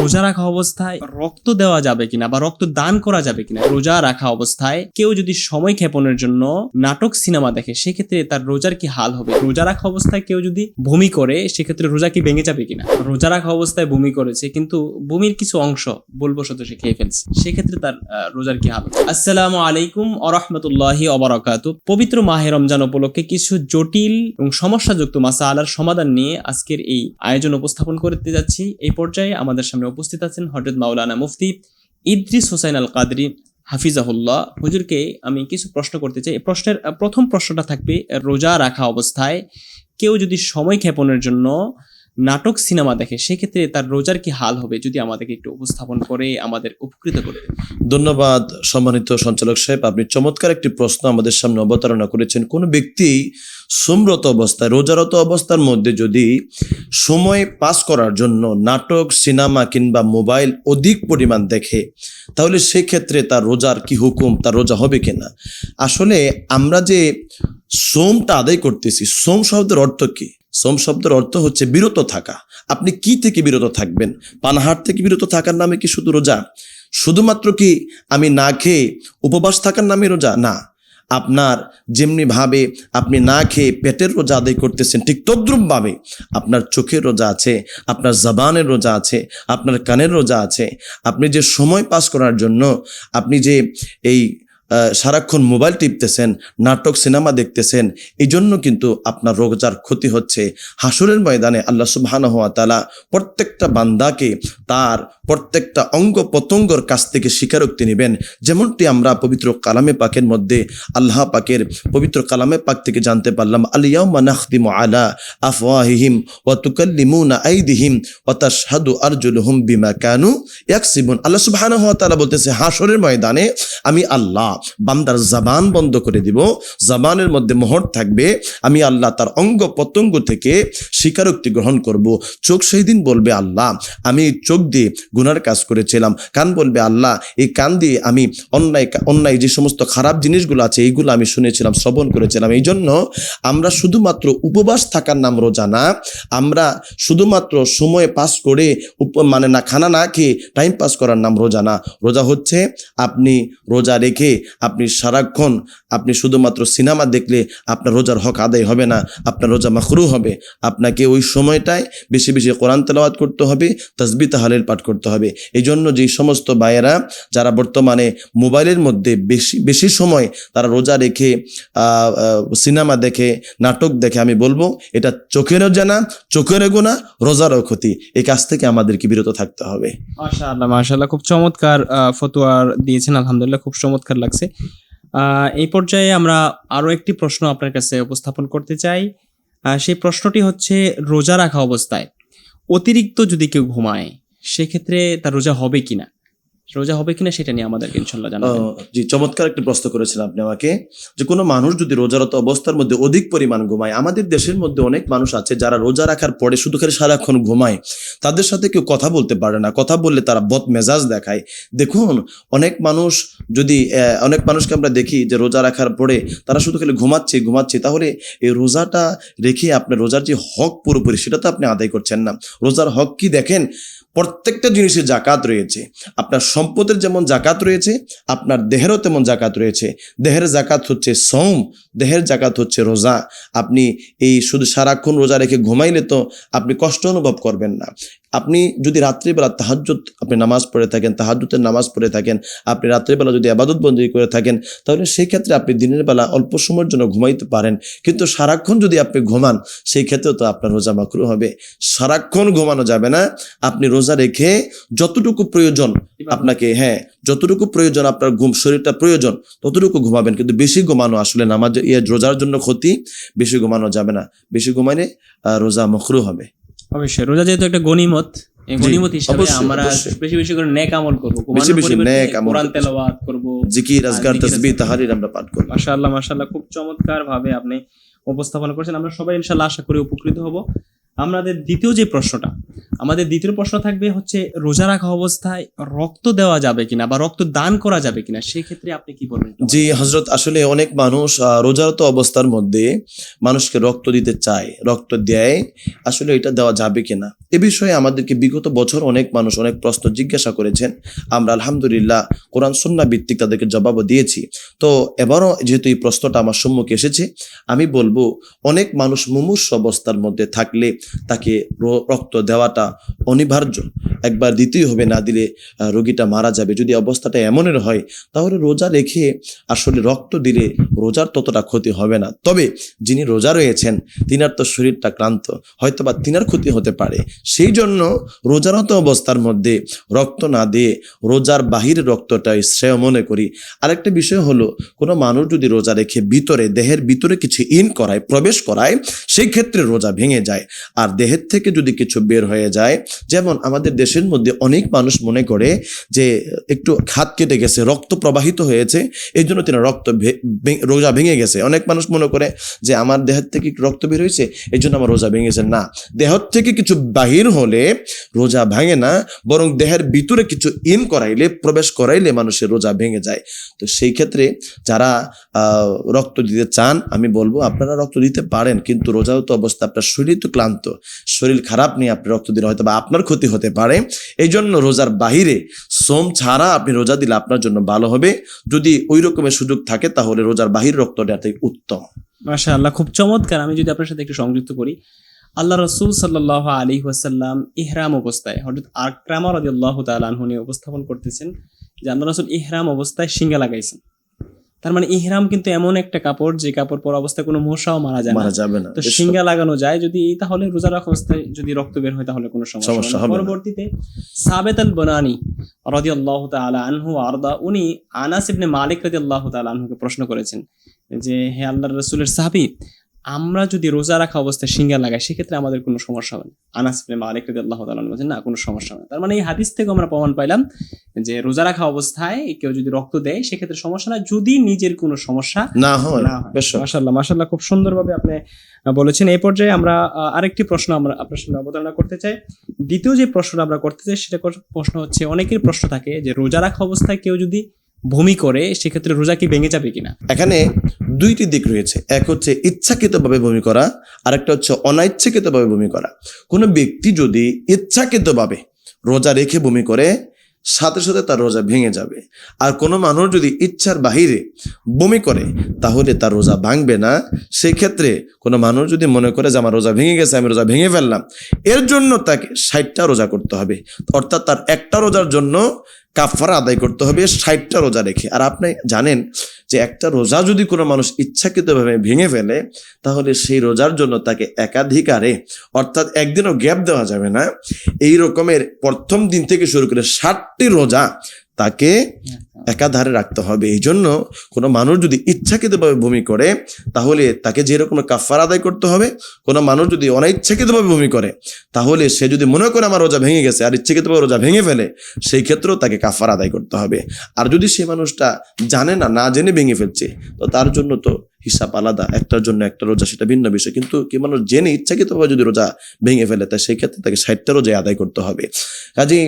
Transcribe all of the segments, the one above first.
রোজা রাখা অবস্থায় রক্ত দেওয়া যাবে কিনা বা রক্ত দান করা যাবে কিনা, রোজা রাখা অবস্থায় কেউ যদি সময় ক্ষেপণের জন্য নাটক, সিনেমা দেখে, সেক্ষেত্রে তার রোজার কি হাল হবে? রোজা রাখা অবস্থায় কেউ যদি বমি করে, সেক্ষেত্রে রোজা কি ভেঙে যাবে কিনা? রোজা রাখা অবস্থায় বমি করেছে, কিন্তু বমির কিছু অংশ বলবশত সে খেয়ে ফেলছে, সেক্ষেত্রে তার রোজার কি হাল? আসসালামু আলাইকুম আরহামতুল্লাহি অবরাকাত পবিত্র মাহে রমজান উপলক্ষে কিছু জটিল এবং সমস্যাযুক্ত মাসা আলার সমাধান নিয়ে আজকের এই আয়োজন উপস্থাপন করতে যাচ্ছি। এই পর্যায়ে আমাদের সামনে উপস্থিত আছেন হজরত মাওলানা মুফতি ইদ্রিস হোসাইন আল কাদরি হাফিজাহুল্লাহ। হুজুরকে আমি কিছু প্রশ্ন করতে চাই। প্রশ্নের, প্রথম প্রশ্নটা থাকবে, রোজা রাখা অবস্থায় কেউ যদি সময় ক্ষেপণের জন্য নাটক, সিনেমা দেখে, সেক্ষেত্রে তার রোজার কি হাল হবে যদি আমাদেরকে একটু উপস্থাপন করে, আমাদের উপকৃত করে ধন্যবাদ সম্মানিত সঞ্চালক সাহেব। আপনি চমৎকার একটি প্রশ্ন আমাদের সামনে অবতারণা করেছেন। কোন ব্যক্তি সুমরত অবস্থায়, রোজারত অবস্থার মধ্যে যদি সময় পাস করার জন্য নাটক, সিনেমা কিংবা মোবাইল অধিক পরিমাণ দেখে, তাহলে সেক্ষেত্রে তার রোজার কি হুকুম, তার রোজা হবে কিনা আসলে আমরা যে সোমটা আদায় করতেছি, সোম শব্দের অর্থ কি? সোম শব্দের অর্থ হচ্ছে বিরত থাকা। আপনি কি থেকে বিরত থাকবেন? পানাহার থেকে বিরত থাকার নামে কি শুধু রোজা? শুধুমাত্র কি আমি না খেয়ে উপবাস থাকার নামে রোজা? না। আপনার যেমনি ভাবে আপনি না খেয়ে পেটের রোজা আদায় করতেছেন, ঠিক তদ্রুপভাবে আপনার চোখের রোজা আছে, আপনার জবানের রোজা আছে, আপনার কানের রোজা আছে। আপনি যে সময় পাস করার জন্য, আপনি যে এই সারাক্ষণ মোবাইল টিপতেছেন, নাটক, সিনেমা দেখতেছেন এই জন্য কিন্তু আপনার রোজার ক্ষতি হচ্ছে। হাসুরের ময়দানে আল্লাহ সুবহানাহু ওয়া তাআলা প্রত্যেকটা বান্দাকে তার প্রত্যেকটা অঙ্গ প্রত্যঙ্গর কাছ থেকে স্বীকারোক্তি নেবেন। যেমনটি আমরা পবিত্র কালামে পাকের মধ্যে আল্লাহ পাকের পবিত্র কালামে পাক থেকে জানতে পারলাম আলিয়াউমা নাখদিমু আলা আফওয়াহিহিম ওয়া তুকাল্লিমুনা আইদিহিম ওয়া তাশহাদু আরজুলুহুম বিমা কানু ইয়াকসিবুন। আল্লাহ সুবহানাহু ওয়া তাআলা বলতেছে হাসরের ময়দানে আমি আল্লাহ, বান্দার জাবান বন্ধ করে দিব। জাবানের মধ্যে মোহর থাকবে। আমি আল্লাহ তার অঙ্গ প্রত্যঙ্গ থেকে স্বীকারোক্তি গ্রহণ করব। চোখ সেই দিন বলবে, আল্লাহ, আমি চোখ দিয়ে গুনার কাজ করেছিলাম। কান বলবে, আল্লাহ, এই কান দিয়ে আমি অন্যায় অন্যায় যে সমস্ত খারাপ জিনিসগুলো আছে, এইগুলো আমি শুনেছিলাম, শ্রবণ করেছিলাম। এই জন্য আমরা শুধুমাত্র উপবাস থাকার নাম রোজা না, আমরা শুধুমাত্র সময় পাস করে মানে না, খানা না খেয়ে টাইম পাস করার নাম রোজা না। রোজা হচ্ছে আপনি রোজা রেখে আপনি সারাক্ষণ আপনি শুধুমাত্র সিনেমা দেখলে আপনার রোজার হক আদায় হবে না, আপনার রোজা মাখরু হবে। আপনাকে ওই সময়টায় বেশি বেশি কোরআন তেলাওয়াত করতে হবে তসবি তাহালের পাঠ করতে হবে। এই জন্য যেই সমস্ত ভাইয়েরা যারা বর্তমানে মোবাইলের মধ্যে বেশি বেশি সময় তারা রোজা রেখে সিনেমা দেখে নাটক দেখে আমি বলব এটা চোখেরও জানা চোখেরও গোনা রোজারও ক্ষতি। এই কাজ থেকে আমাদেরকে বিরত থাকতে হবে। মাশাআল্লাহ মাশাআল্লাহ। খুব চমৎকার আহ, ফতোয়া দিয়েছেন আলহামদুলিল্লাহ খুব চমৎকার লাগছে। এই পর্যায়ে আমরা আরও একটি প্রশ্ন আপনার কাছে উপস্থাপন করতে চাই। সেই প্রশ্নটি হচ্ছে রোজা রাখা অবস্থায় অতিরিক্ত যদি কেউ ঘুমায় সেক্ষেত্রে তার রোজা হবে কিনা? রোজা হবে কিনা সেটা নিয়ে আমাদেরকে ইনশাল্লাহ জি, চমৎকার একটা প্রশ্ন করেছেন আপনি আমাকে যে কোনো মানুষ যদি রোজারত অবস্থার মধ্যে অধিক পরিমাণ ঘুমায়, আমাদের দেশের মধ্যে অনেক মানুষ আছে যারা রোজা রাখার পরে শুধু খালি সারাক্ষণ ঘুমায়। তাদের সাথে কেউ কথা বলতে পারে না, কথা বললে তারা বদ মেজাজ দেখায়। দেখুন, অনেক মানুষ যদি অনেক মানুষকে আমরা দেখি যে রোজা রাখার পরে তারা শুধু খালি ঘুমাচ্ছে ঘুমাচ্ছে। তাহলে এই রোজাটা রেখে আপনার রোজার যে হক পুরোপুরি, সেটা তো আপনি আদায় করছেন না। রোজার হক কি দেখেন? প্রত্যেকটা জিনিসের জাকাত রয়েছে। আপনার সম্পদের যেমন জাকাত রয়েছে, আপনার দেহেরও তেমন জাকাত রয়েছে। দেহের জাকাত হচ্ছে সৌম দেহের জাকাত হচ্ছে রোজা। আপনি এই শুধু সারাক্ষণ রোজা রেখে ঘুমাইলে তো আপনি কষ্ট অনুভব করবেন না। আপনি যদি রাত্রিবেলা তাহাজ্জুদ, আপনি নামাজ পড়ে থাকেন, তাহাজ্জুদের নামাজ পড়ে থাকেন, আপনি রাত্রিবেলা যদি আবাদত বন্দী করে থাকেন, তাহলে সেই ক্ষেত্রে আপনি দিনের বেলা অল্প সময়ের জন্য ঘুমাইতে পারেন। কিন্তু সারাক্ষণ যদি আপনি ঘুমান সেই ক্ষেত্রে তো আপনার রোজা মাকরু হবে। সারাক্ষণ ঘুমানো যাবে না। আপনি রোজা রেখে যতটুকু প্রয়োজন আপনাকে হ্যাঁ যতটুকু প্রয়োজন আপনার ঘুম, শরীরটা প্রয়োজন, ততটুকু ঘুমাবেন। কিন্তু বেশি ঘুমানো আসলে নামাজ রোজার জন্য ক্ষতি। বেশি ঘুমানো যাবে না। বেশি ঘুমাইলে রোজা মখরু হবে। অবশ্যই। রোজা যেহেতু একটা গনিমত এই গনিমত হিসাবে আমরা বেশি বেশি করে নেক আমল করব বেশি বেশি নেক আমল কোরআন তেলাওয়াত করব জিকির আজকার তাসবিহ তাহরির আমরা পাঠ করব। মাশাআল্লাহ মাশাআল্লাহ খুব চমৎকার ভাবে আপনি উপস্থাপন করেছেন। আমরা সবাই ইনশাআল্লাহ আশা করি উপকৃত হব। আমাদের দ্বিতীয় যে প্রশ্নটা, আমাদের দ্বিতীয় প্রশ্ন থাকবে হচ্ছে, রোজা রাখা অবস্থায় রক্ত দেওয়া যাবে কিনা বা রক্ত দান করা যাবে কিনা সেই ক্ষেত্রে আপনি কি বলবেন জি হজরত আসলে অনেক মানুষ রোজারত অবস্থার মধ্যে মানুষকে রক্ত দিতে চায়, রক্ত দেয়, আসলে এটা দেওয়া যাবে কিনা? এ বিষয়ে আমাদেরকে বিগত বছর অনেক মানুষ অনেক প্রশ্ন জিজ্ঞাসা করেছেন। আমরা আলহামদুলিল্লাহ কোরআন সন্না ভিত্তিক তাদেরকে জবাবও দিয়েছি। তো এবারও যেহেতু এই প্রশ্নটা আমার সম্মুখে এসেছে, আমি বলব, অনেক মানুষ মুমূর্ষ অবস্থার মধ্যে থাকলে তাকে রক্ত দেওয়াটা অনিবার্য। একবার দিতেই হবে, না দিলে রোগীটা মারা যাবে। যদি অবস্থাটা এমনের হয়, তাহলে রোজা রেখে আসলে রক্ত দিলে রোজার ততটা ক্ষতি হবে না। তবে যিনি রোজা রয়েছেন, তিনার তো শরীরটা ক্লান্ত হয়তো বা তিনার ক্ষতি হতে পারে। সেই জন্য রোজারত অবস্থার মধ্যে রক্ত না দিয়ে রোজার বাহির রক্তটাই শ্রেয় মনে করি। আরেকটা বিষয় হলো, কোনো মানুষ যদি রোজা রেখে ভিতরে, দেহের ভিতরে কিছু ইন করায়, প্রবেশ করায়, সেই ক্ষেত্রে রোজা ভেঙে যায়। আর দেহের থেকে যদি কিছু বের হয়ে যায়, যেমন আমাদের দেশের মধ্যে অনেক মানুষ মনে করে যে একটু হাত কেটে গেছে, রক্ত প্রবাহিত হয়েছে, এই জন্য তিনি রক্ত রোজা ভেঙে গেছে। অনেক মানুষ মনে করে যে আমার দেহের থেকে রক্ত বের হয়েছে? এই জন্য আমার রোজা ভেঙেছে। না দেহ থেকে কিছু বাহির হলে রোজা ভাঙে না, বরং দেহের ভিতরে কিছু ইন করাইলে, প্রবেশ করাইলে মানুষের রোজা ভেঙে যায়। তো সেই ক্ষেত্রে যারা রক্ত দিতে চান, আমি বলব আপনারা রক্ত দিতে পারেন, কিন্তু রোজাও তো অবস্থা আপনার শরীর তো ক্লান্ত। শরীর খারাপ নিয়ে আপনি রক্ত দিলে হয়তো বা আপনার ক্ষতি হতে পারে। এই জন্য রোজার বাহিরে সোম ছাড়া আপনি রোজা দিলে আপনার জন্য ভালো হবে। যদি ওই রকমের সুযোগ থাকে তাহলে রোজার বাহির রক্ত দেওয়াটাই উত্তম। মাশা আল্লাহ খুব চমৎকার। আমি যদি আপনার সাথে একটু সংযুক্ত করি, আল্লাহ রসুল সাল্লাহ আলী ওয়াসাল্লাম ইহরাম অবস্থায় হঠাৎ আক্রামা রাজি আল্লাহ তালহু উপস্থাপন করতেছেন, যে আল্লাহ রসুল ইহরাম অবস্থায় সিঙ্গা লাগাইছেন। তার মানে ইহরাম কিন্তু এমন একটা কাপড় যে কাপড় পরা অবস্থায় কোনো মশাও মারা যায় মারা যাবে না। তো শিঙ্গা সিঙ্গা লাগানো যায় যদি তাহলে রোজা রাখা অবস্থায় যদি রক্ত বের হয় তাহলে কোনো সমস্যা হবে। পরবর্তীতে সাবেত আল বনানি রাদিয়াল্লাহু তাআলা আনহু আরদা উনি আনাস ইবনে মালিক রাদিয়াল্লাহু তাআলা আনহুকে প্রশ্ন করেছেন যে হে আল্লাহর রাসূলের সাহাবী আমরা যদি রোজা রাখা অবস্থায় সিঙ্গা লাগাই সেক্ষেত্রে আমাদের কোনো সমস্যা হবে না। আনাস রাদিয়াল্লাহু তাআলা আনহু বলেছেন না কোনো সমস্যা হবে না। তার মানে এই হাদিস থেকে আমরা প্রমাণ পাইলাম যে রোজা রাখা অবস্থায় কেউ যদি রক্ত দেয় সেক্ষেত্রে সমস্যা না যদি নিজের কোনো সমস্যা না হয় মাশাল্লাহ মাশাল্লাহ খুব সুন্দরভাবে আপনি বলেছেন। এই পর্যায়ে আমরা আরেকটি প্রশ্ন আমরা আপনার সামনে অবতারণা করতে চাই। দ্বিতীয় যে প্রশ্নটা আমরা করতে চাই সেটা প্রশ্ন হচ্ছে অনেকের প্রশ্ন থাকে যে রোজা রাখা অবস্থায় কেউ যদি ভূমি করে, সেক্ষেত্রে রোজা কি ভেঙে যাবে কিনা? এখানে দুইটি দিক রয়েছে। এক হচ্ছে ইচ্ছাকৃতভাবে বমি করা, আরেকটা হচ্ছে অনাইচ্ছাকৃতভাবে বমি করা। কোনো ব্যক্তি যদি ইচ্ছাকৃতভাবে রোজা রেখে বমি করে, সাথে সাথে তার রোজা ভেঙে যাবে। আর কোনো মানুষ যদি ইচ্ছার বাহিরে বমি করে, তাহলে তার রোজা ভাঙবে না। সেই ক্ষেত্রে কোনো মানুষ যদি মনে করে যে, আমার রোজা ভেঙে গেছে, আমি রোজা ভেঙে ফেললাম। এর জন্য তাকে ষাটটা রোজা করতে হবে। অর্থাৎ তার একটা রোজার জন্য কাফারা আদায় করতে হবে, ষাটটা রোজা রেখে। আর আপনি জানেন যে একটা রোজা যদি কোনো মানুষ ইচ্ছাকৃতভাবে ভেঙে ফেলে, তাহলে সেই রোজার জন্য তাকে একাধিকারে, অর্থাৎ একদিনও গ্যাপ দেওয়া যাবে না। এই রকমের প্রথম দিন থেকে শুরু করে ষাটটি রোজা তাকে একাধারে রাখতে হবে। এই জন্য কোনো মানুষ যদি ইচ্ছাকৃতভাবে ভূমি করে, তাহলে তাকে যেরকম কাফার আদায় করতে হবে, কোনো মানুষ যদি অনিচ্ছাকৃতভাবে ভূমি করে, তাহলে সে যদি মনে করে আমার রোজা ভেঙে গেছে আর ইচ্ছাকৃতভাবে রোজা ভেঙে ফেলে, সেই ক্ষেত্রেও তাকে কাফার আদায় করতে হবে। আর যদি সে মানুষটা জানে না না জেনে ভেঙে ফেলছে, তো তার জন্য তো হিসাব আলাদা, একটার জন্য একটা রোজা, সেটা ভিন্ন বিষয়। কিন্তু কি মানুষ জেনে ইচ্ছাকৃতভাবে যদি রোজা ভেঙে ফেলে, তাই সেই ক্ষেত্রে তাকে ষাটটা রোজা আদায় করতে হবে। কাজে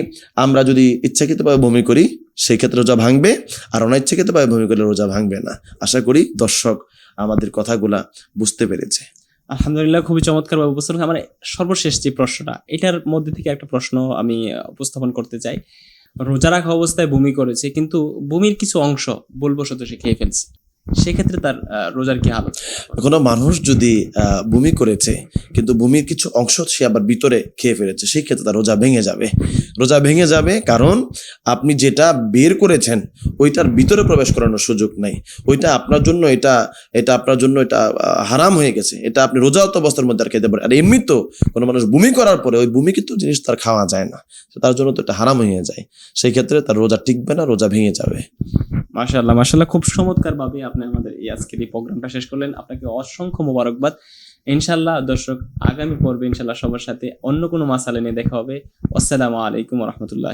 আমরা যদি ইচ্ছাকৃতভাবে বমি করি সেই ক্ষেত্রে রোজা ভাঙবে, আর অনিচ্ছাকৃতভাবে বমি করলে রোজা ভাঙবে না। আশা করি দর্শক আমাদের কথাগুলা বুঝতে পেরেছে। আলহামদুলিল্লাহ, খুবই চমৎকার ভাবে উপস্থাপন আমার সর্বশেষ যে প্রশ্নটা, এটার মধ্যে থেকে একটা প্রশ্ন আমি উপস্থাপন করতে চাই। রোজা রাখা অবস্থায় বমি করেছে, কিন্তু বমির কিছু অংশ বলবশত সে খেয়ে ফেলছে। সেক্ষেত্রে তার রোজার কি হালত কোনো মানুষ যদি বমি করেছে কিন্তু বমির কিছু অংশ সে আবার ভিতরে খেয়ে ফেলেছে সেই ক্ষেত্রে তার রোজা ভেঙে যাবে। রোজা ভেঙে যাবে কারণ আপনি যেটা বের করেছেন ওইটার ভিতরে প্রবেশ করানোর সুযোগ নাই। ওইটা আপনার জন্য এটা এটা আপনার জন্য এটা হারাম হয়ে গেছে। এটা আপনি রোজাত অবস্থার মধ্যে আর খেতে পারেন। আর এমনি তো কোনো মানুষ বমি করার পরে ওই বমি কিন্তু জিনিস তার খাওয়া যায় না। তার জন্য তো এটা হারাম হয়ে যায়। সেই ক্ষেত্রে তার রোজা টিকবে না রোজা ভেঙে যাবে। মাশাআল্লাহ মাশাআল্লাহ। খুব চমৎকার ভাবে আপনি আমাদের এই আজকের এই প্রোগ্রামটা শেষ করলেন। আপনাকে অসংখ্য মোবারকবাদ। ইনশাল্লাহ দর্শক, আগামী পর্বে ইনশাল্লাহ সবার সাথে অন্য কোনো মাসালে নিয়ে দেখা হবে। আসসালামু আলাইকুম রহমতুল্লাহ